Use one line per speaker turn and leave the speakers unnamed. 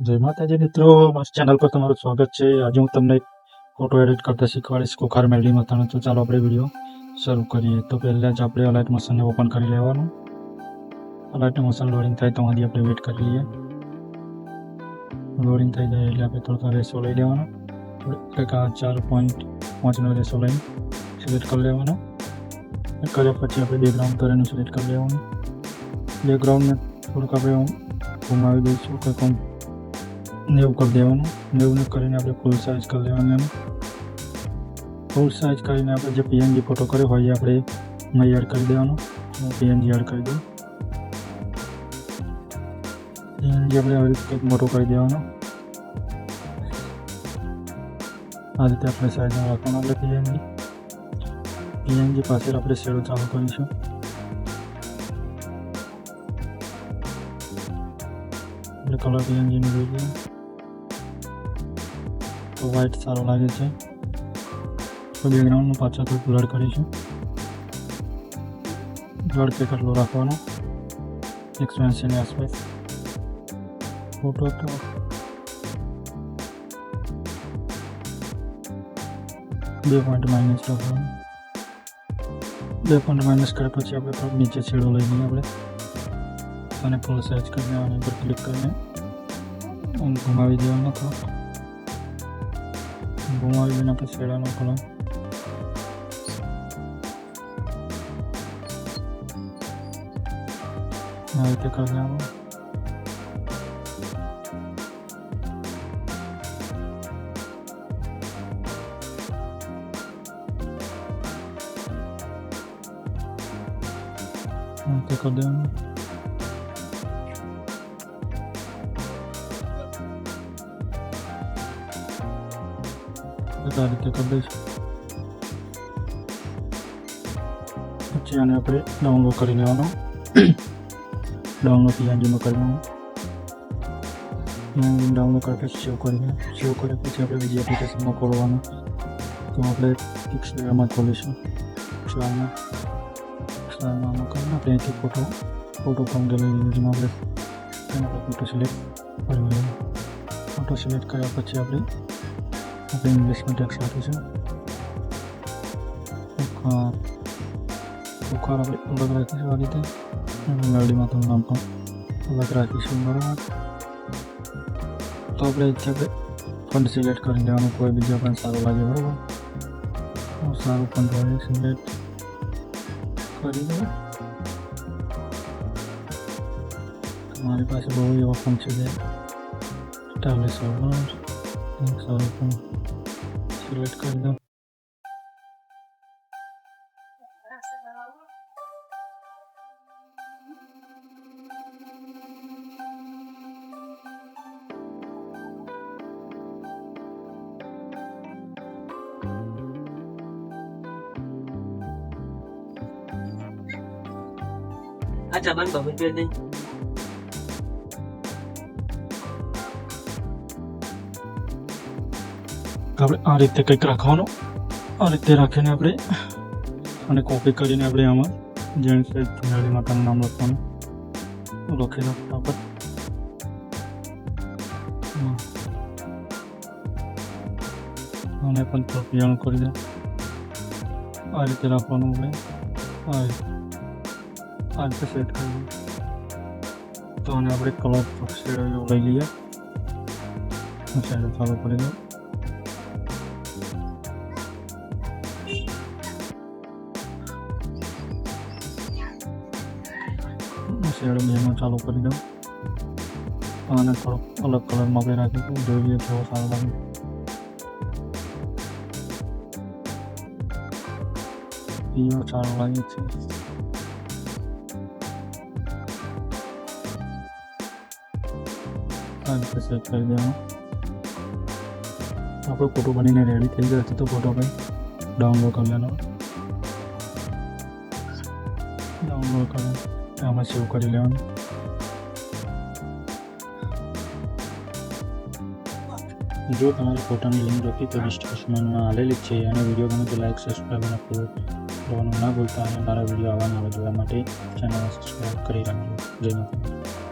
જય માતાજી મિત્રો, મારી ચેનલ પર તમારું સ્વાગત છે. આજે હું તમને ફોટો એડિટ કરતા શીખવાડીશ કુખાર મેલડીમાં તને તો ચાલો આપણે વીડિયો શરૂ કરીએ. તો પહેલાં જ આપણે અલાઇટ મશીનને ઓપન કરી લેવાનું. અલાઇટ મશીન લોડિંગ થાય તો હજી આપણે વેઇટ કરી લઈએ. લોડિંગ થઈ જાય એટલે આપણે થોડો રેસો લઈ લેવાનો. એક ચાર પોઈન્ટ પાંચનો રેસો લઈને સિલેક્ટ કરી લેવાનો. કર્યા પછી આપણે બેકગ્રાઉન્ડ કરીને સિલેક્ટ કરી લેવાનું. બેકગ્રાઉન્ડને થોડુંક આપણે ઘુમાવી દઈશું આમ નેવું કરી દેવાનું નેવું કરીને આપણે ફૂલ સાઇઝ કરી લેવાનું એનું ફૂલ સાઇઝ કરીને આપણે જે પીએનજી ફોટો કર્યો હોય એ આપણે અહીં એડ કરી દેવાનો. પીએનજી એડ કરી દઉં પીએનજી આપણે આવી રીતે કંઈક મોટો કરી દેવાનો. આ રીતે આપણે સાઇઝમાં રાખવાનું આપણે પીએનજી પીએનજી પાછળ આપણે શેડો ચાલુ કરીશું. આપણે કલર પીએનજીનું જોઈએ તો વ્હાઇટ સારો લાગે છે. તો બેકગ્રાઉન્ડનું પાછળ થોડું બ્લડ કરીશું. બ્લડ કે કેટલો રાખવાનો. એકસો એંસીની આસપાસ. ફોટો તો બે પોઈન્ટ માઇનસ રાખવાનું. બે પોઈન્ટ માઇનસ કર્યા પછી આપણે થોડુંક નીચે છેડો લઈ લઈએ આપણે. અને ફૂલ સાઇઝ કરીને આની પર ક્લિક કરીને. ઘુમાવી દેવાનો થોડો ઘુમાવી દઈને આપણે શેડાનો કલર આ રીતે કરી દેવાનું આ રીતે કરી દેવાનું આ રીતે કરી દઈશું પછી આને આપણે ડાઉનલોડ કરી લેવાનો. ડાઉનલોડ પીએનજીમાં કરી લેવાનું. ડાઉનલોડ કરી સેવ કરીને સેવ કર્યા પછી આપણે બીજી એપ્લિકેશનમાં ખોલવાનું. તો આપણે પિક્સલામાં ખોલીશું. પિક્સલામાં પિક્સલામાં કરીને આપણે અહીંથી ફોટો ફોટો ફોર્મ ગેલેરીમાં આપણે ફોટો સિલેક્ટ કરી લેવાનો. ફોટો સિલેક્ટ કર્યા પછી આપણે આપણે ઇંગ્લિશમાં ટેક્સ આપીશું. બુખાર બુખાર આપણે અલગ રાખીશું આ રીતે. મેલડીમાં તો નામ પણ અલગ રાખીશું, બરાબર? તો આપણે ઈચ્છા કે ફંડ સિલેક્ટ કરી લેવાનું કોઈ બીજો પણ સારું લાગે, બરાબર? સારું ફંડ હોય સિલેક્ટ કરી દઉં તમારી પાસે બહુ એવા ફંડ છે. જે ચાલીસ બરાબર સારું પણ સિલેક્ટ કરી દો
Acha
આપણે આ રીતે કંઈક રાખવાનું. આ રીતે રાખીને આપણે અને કોપી કરીને આપણે આમાં જેણ સાઈડ મેળી માતાનું નામ લખવાનું. લખી નાખતા ફટાફટ અને પણ થોડું કરી દે. આ રીતે રાખવાનું આપણે. આ રીતે. સેટ કરી દો. તો આને આપણે કલર શેડ લઈ લઈએ. ચાલુ કરી દો શેડ બેનો ચાલુ કરી દઉં. અને થોડોક અલગ કલરમાં બે રાખી દઉં. જોઈએ કેવો સારો લાગે. પીળો સારો લાગે છે. આ કરી દેવાનું. આપણો ફોટો બનીને રેડી થઈ ગયો છે તો ફોટો કંઈ ડાઉનલોડ કરી લેવાનો. ડાઉનલોડ કરી. આમાં સેવ કરી લેવાનું જો તમારે ફોટાની લિંક જોતી તો ડિસ્ક્રિપ્શનમાં આવેલી છે અને વીડિયો ગમે તો લાઈક સબસ્ક્રાઈબ અને ફોલો કરવાનું ના ભૂલતા અને મારા વીડિયો આવવાના આવે જોવા માટે ચેનલ સબસ્ક્રાઈબ કરી રાખજો. જય